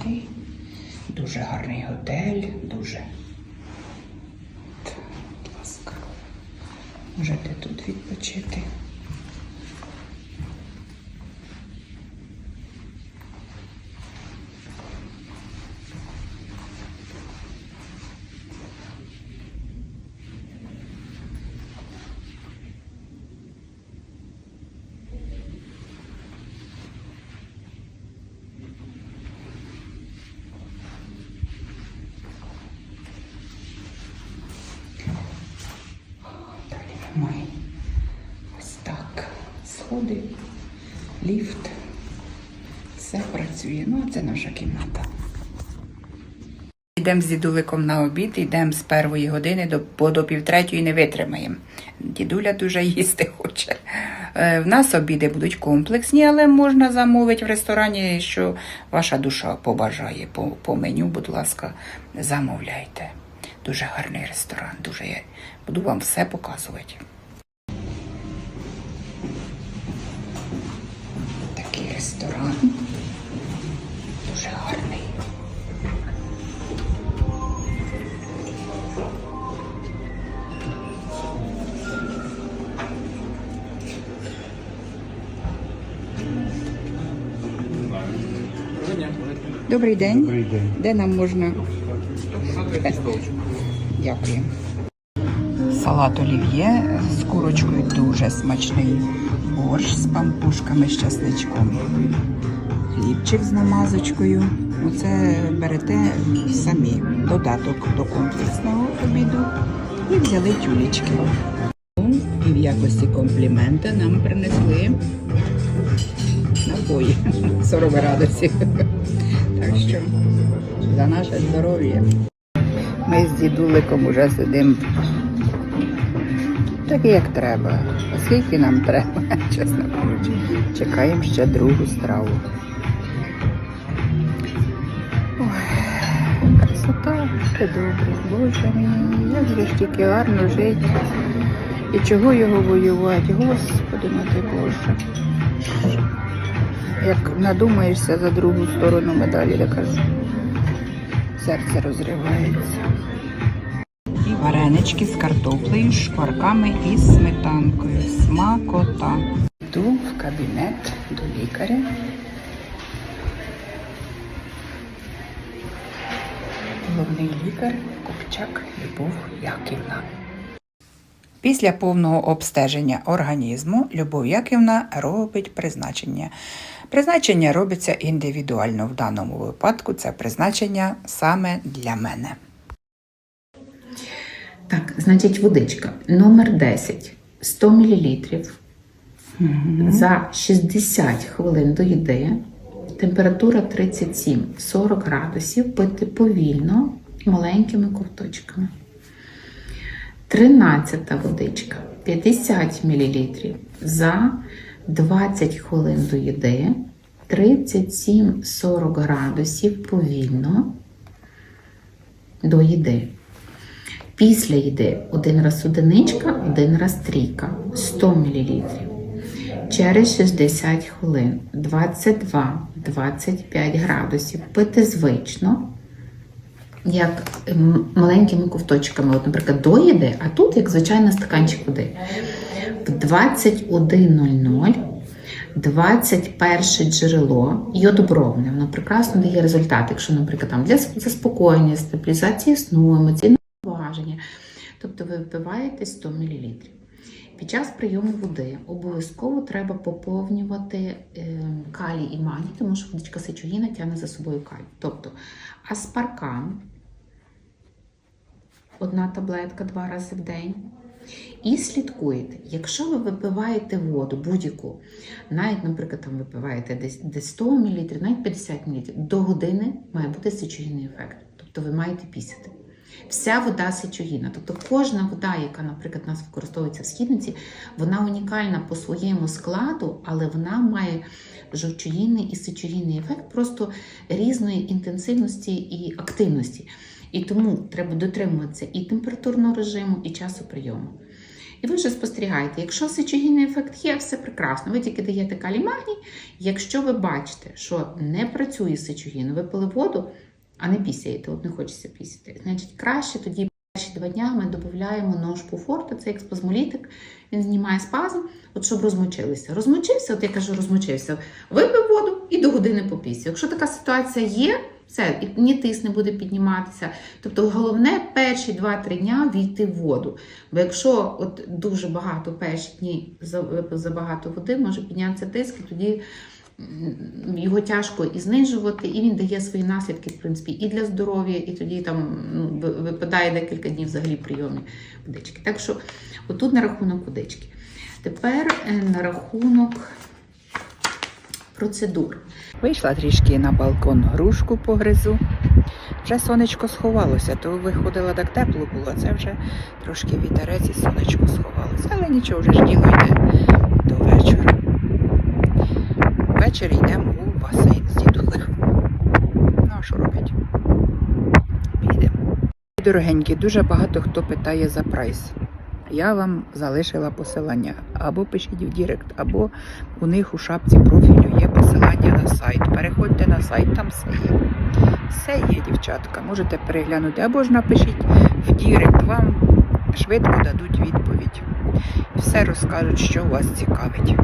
гарний. Дуже гарний готель, дуже. Будь ласка. Можете тут відпочити. Далі ми маємо ось так. Сходи, ліфт. Все працює. Ну, а це наша кімната. Йдемо з дідуликом на обід, йдемо з першої години до, бо до півтретьої не витримаємо. Дідуля дуже їсти хоче. Е, В нас обіди будуть комплексні, але можна замовити в ресторані, що ваша душа побажає. По, по меню, будь ласка, замовляйте. Дуже гарний ресторан, дуже я буду вам все показувати. Ресторан. Дуже гарний. Добрий день. Добрий день. Де нам можна? Дякую. Салат олів'є з курочкою дуже смачний. Борщ з пампушками з часничком. Хлібчик з намазочкою. Оце берете самі додаток до комплексного обіду і взяли тюлечки. І в якості комплімента нам принесли напої 40 градусів. Так що за наше здоров'я. Ми з дідуликом уже сидимо так, як треба. Скільки нам треба, чесно кажучи. Чекаємо ще другу страву. Ой, красота, це добре. Боже мій, як же ж тільки гарно жити. І чого його воювати? Господи, на ти Боже. Як надумаєшся за другу сторону медалі, так аж серце розривається. Варенички з картоплею, шкварками і сметанкою. Смакота. Йду в кабінет до лікаря. Головний лікар Купчак Любов Яківна. Після повного обстеження організму Любов Яківна робить призначення. Призначення робиться індивідуально. В даному випадку це призначення саме для мене. Так, значить, водичка. Номер 10 100 мл за 60 хвилин до їди, температура 37-40 градусів, пити повільно маленькими ковточками. 13 водичка. 50 мл за 20 хвилин до їди, 37-40 градусів повільно до їди. Після їди один раз одиничка, один раз трійка 100 мл. Через 60 хвилин 22-25 градусів пити звично, як маленькими ковточками. От, наприклад, до їди, а тут як звичайний стаканчик води. В 21.00 21 джерело йодобровне, воно прекрасно дає результат, якщо, наприклад, там для заспокоєння, стабілізації сну, емоційного. Тобто ви випиваєте 100 мл. Під час прийому води обов'язково треба поповнювати е, калій і магній, тому що водичка сечогіна тягне за собою калій. Тобто аспаркам, одна таблетка два рази в день. І слідкуєте, якщо ви випиваєте воду будь-яку, навіть, наприклад, там випиваєте десь 100 мл, навіть 50 мл, до години має бути сечогінний ефект. Тобто ви маєте пісяти. Вся вода сечогінна. Тобто кожна вода, яка, наприклад, у нас використовується в східниці, вона унікальна по своєму складу, але вона має жовчогінний і сечогінний ефект просто різної інтенсивності і активності. І тому треба дотримуватися і температурного режиму, і часу прийому. І ви вже спостерігаєте, якщо сечогінний ефект є, все прекрасно. Ви тільки даєте калій-магній. Якщо ви бачите, що не працює сечогін, ви пили воду, а не пісяєте, от не хочеться пісяти, значить краще тоді перші два дня ми додаємо нож форте, це як спазмолітик, він знімає спазм, от щоб розмочилися. Розмочився, от я кажу, розмочився, випив воду і до години попісяв. Якщо така ситуація є, все, ні тиск не буде підніматися. Тобто головне перші 2-3 дня війти в воду. Бо якщо от дуже багато перші дні забагато води, може піднятися тиск, і тоді його тяжко і знижувати, і він дає свої наслідки, в принципі, і для здоров'я, і тоді там ну, випадає декілька днів взагалі прийомі водички. Так що отут на рахунок водички. Тепер е, на рахунок процедур. Вийшла трішки на балкон грушку погризу. Вже сонечко сховалося, то виходила так тепло було. Це вже трошки вітерець і сонечко сховалося. Але нічого, вже ж діло йде до вечора. Ввечері йдемо у басейн з дідулем. Ну, а що робить? Підемо. Дорогенькі, дуже багато хто питає за прайс. Я вам залишила посилання. Або пишіть в Дірект, або у них у шапці профілю є посилання на сайт. Переходьте на сайт, там все є. Все є, дівчатка. Можете переглянути, або ж напишіть в Дірект, вам швидко дадуть відповідь. Все розкажуть, що вас цікавить.